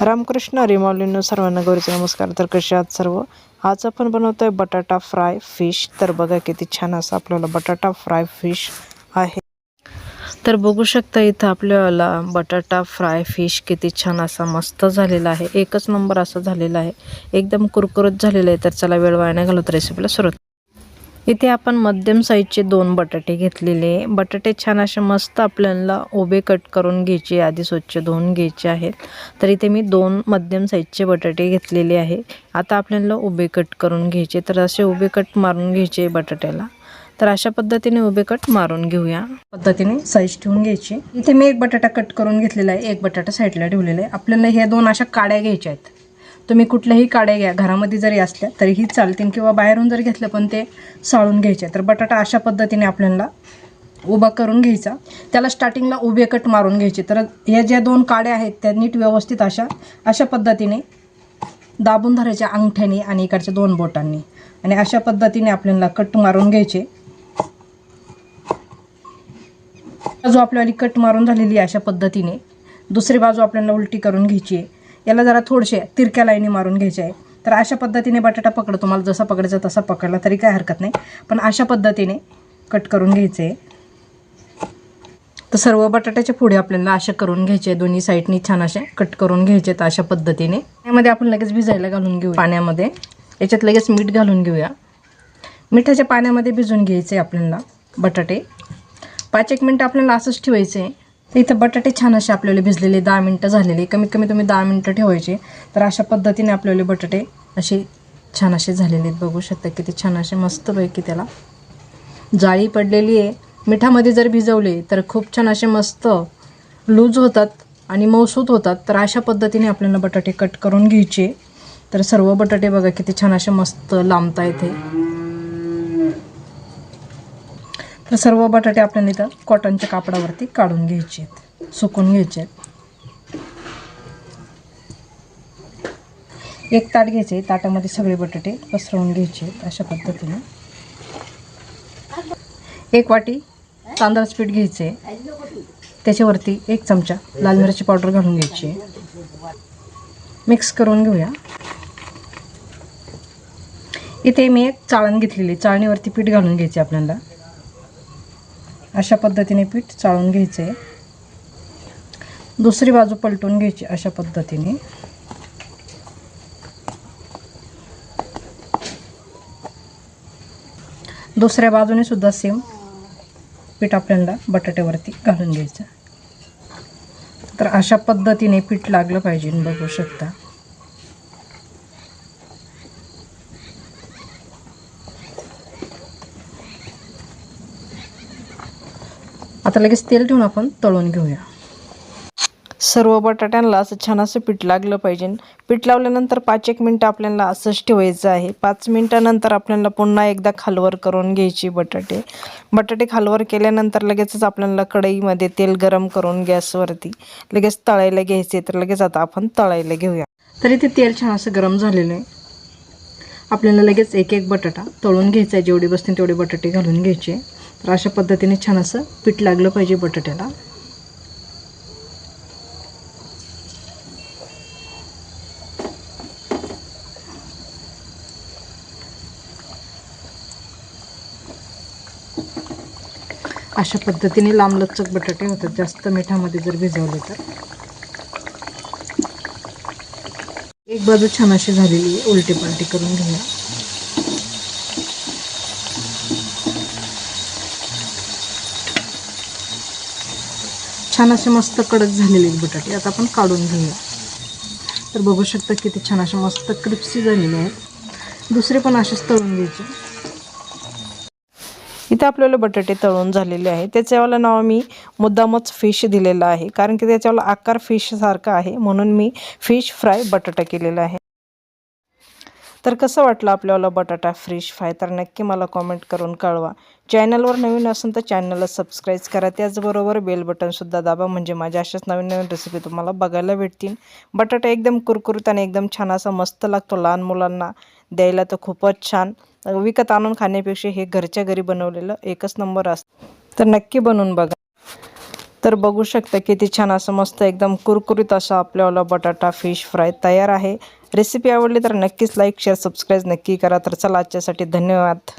रामकृष्ण रिमॉलिनो सर्वांना गौरीचे नमस्कार. तर कसे आहात सर्व? आज आपण बनवतो आहे बटाटा फ्राय फिश. तर बघा किती छान असं आपल्याला बटाटा फ्राय फिश आहे. तर बघू शकता इथं आपल्याला बटाटा फ्राय फिश किती छान असा मस्त झालेला आहे. एकच नंबर असा झालेला आहे. एकदम कुरकुरत झालेला आहे. तर चला वेळ वाया नाही घालवत रेसिपीला सुरुवात इथे आपण मध्यम साईजचे दोन बटाटे घेतलेले बटाटे छान असे मस्त आपल्याला उभे कट करून घ्यायचे आधी स्वच्छ धुवून घ्यायचे आहेत. तर इथे मी दोन मध्यम साईजचे बटाटे घेतलेले आहे. आता आपल्याला उभे कट करून घ्यायचे. तर असे उभे कट मारून घ्यायचे बटाट्याला. तर अशा पद्धतीने उभे कट मारून घेऊया. पद्धतीने साईज ठेवून घ्यायची. इथे मी एक बटाटा कट करून घेतलेला आहे. एक बटाटा साईडला ठेवलेला आहे. आपल्याला ह्या दोन अशा काड्या घ्यायच्या आहेत. तुम्ही कुठल्याही काड्या घ्या घरामध्ये जरी असल्या तरीही चालतील किंवा बाहेरून जर घेतलं पण ते साळून घ्यायचे. तर बटाटा अशा पद्धतीने आपल्याला उभा करून घ्यायचा. त्याला स्टार्टिंगला उभे कट मारून घ्यायचे. तर या ज्या दोन काड्या आहेत त्या नीट व्यवस्थित अशा अशा पद्धतीने दाबून धरायच्या अंगठ्याने आणि इकडच्या दोन बोटांनी. आणि अशा पद्धतीने आपल्याला कट मारून घ्यायचे. बाजू आपल्याला कट मारून झालेली आहे अशा पद्धतीने. दुसरी बाजू आपल्याला उलटी करून घ्यायची आहे. याला जरा थोडशे तिरक्या लाईनी मारून घ्यायचे आहे. तर अशा पद्धतीने बटाटा पकड तुम्हाला जसा पकडायचा तसा पकडला तरी काय हरकत नाही. पण अशा पद्धतीने कट करून घ्यायचे आहे. तर सर्व बटाट्याचे पुढे आपल्याला अशा करून घ्यायचे दोन्ही साईडनी छान असे कट करून घ्यायचे तर अशा पद्धतीने. यामध्ये आपण लगेच भिजायला घालून घेऊ पाण्यामध्ये. याच्यात लगेच मीठ घालून घेऊया. मिठाच्या पाण्यामध्ये भिजून घ्यायचे आपल्याला बटाटे. पाच एक मिनटं आपल्याला असंच ठेवायचं आहे. तर इथं बटाटे छान असे आपल्याला भिजलेले दहा मिनटं झालेले. कमीत कमी तुम्ही दहा मिनटं ठेवायचे. तर अशा पद्धतीने आपल्याला बटाटे असे छान असे झालेले आहेत. बघू शकता किती छान असे मस्तपैकी त्याला जाळी पडलेली आहे. मिठामध्ये जर भिजवले तर खूप छान असे मस्त लूज होतात आणि मौसूत होतात. तर अशा पद्धतीने आपल्याला बटाटे कट करून घ्यायचे. तर सर्व बटाटे बघा किती छान असे मस्त लांबता येते. तर सर्व बटाटे आपल्याला इथं कॉटनच्या कापडावरती काढून घ्यायचे आहेत. सुकून घ्यायचे आहेत. एक ताट घ्यायचे ताटामध्ये सगळे बटाटे पसरवून घ्यायचे आहेत अशा पद्धतीने. एक वाटी तांदळाचं पीठ घ्यायचे त्याच्यावरती एक चमचा लाल मिरची पावडर घालून घ्यायची मिक्स करून घेऊया. इथे मी एक चाळण घेतलेली चाळणीवरती पीठ घालून घ्यायचे आपल्याला. अशा पद्धतीने पीठ चाळून घ्यायचं. आहे दुसरी बाजू पलटून घ्यायची अशा पद्धतीने. दुसऱ्या बाजूने सुद्धा सेम पीठ आपल्याला बटाट्यावरती घालून घ्यायचं. तर अशा पद्धतीने पीठ लागलं पाहिजे बघू शकता. आता लगेच तेल ठेवून आपण तळून घेऊया. सर्व बटाट्यांना असं छान असं पीठ लागलं पाहिजे. पीठ लावल्यानंतर पाच एक मिनटं आपल्याला असंच ठेवायचं आहे. पाच मिनटानंतर आपल्याला पुन्हा एकदा खालवर करून घ्यायची बटाटे. बटाटे खालवर केल्यानंतर लगेचच आपल्याला कढईमध्ये तेल गरम करून गॅसवरती लगेच तळायला घ्यायचे. तर लगेच आता आपण तळायला घेऊया. तरी ते तेल छान असं गरम झालेलं आहे. आपल्याला लगेच एक एक बटाटा तळून घ्यायचा आहे. जेवढे बसतील तेवढे बटाटे घालून घ्यायचे. तर अशा पद्धतीने छान असं पीठ लागलं पाहिजे बटाट्याला. अशा पद्धतीने लांबलचक बटाटे होतात. जास्त मिठामध्ये जर भिजवले तर. एक बाजू छान अशी झालेली आहे. उलटी पालटी करून घेऊया. छान असे मस्त कडक झालेले आहेत बटाटे. आता आपण काढून घेऊया. तर बघू शकता किती छान असे मस्त क्रिप्सी झालेले आहेत. दुसरे पण असेच तळून घ्यायचे. इथे आपल्याला बटाटे तळून झालेले आहे त्याच्यावाला नाव मी मुद्दामच फिश दिलेलं आहे. कारण की त्याच्यावाला आकार फिशसारखा आहे. म्हणून मी फिश फ्राय बटाटा केलेला आहे. तर कसं वाटलं आपल्याला बटाटा फिश फ्राय तर नक्की मला कॉमेंट करून कळवा. चॅनलवर नवीन असेल तर चॅनलला सबस्क्राईब करा. त्याचबरोबर बेल बटनसुद्धा दाबा म्हणजे माझ्या अशाच नवीन नवीन रेसिपी तुम्हाला बघायला भेटतील. बटाटा एकदम कुरकुरीत आणि एकदम छान असा मस्त लागतो लहान मुलांना द्यायला तर खूपच छान. विकत आणून खाण्यापेक्षा हे घरच्या घरी बनवलेलं एकच नंबर असतं तर नक्की बनवून बघा. तर तर बघू शकता किती छान असं मस्त एकदम कुरकुरीत असा आपल्याला बटाटा फिश फ्राय तयार आहे. रेसिपी आवडली तर नक्कीच लाईक शेअर सबस्क्राईब नक्की करा. तर चला आजच्यासाठी धन्यवाद.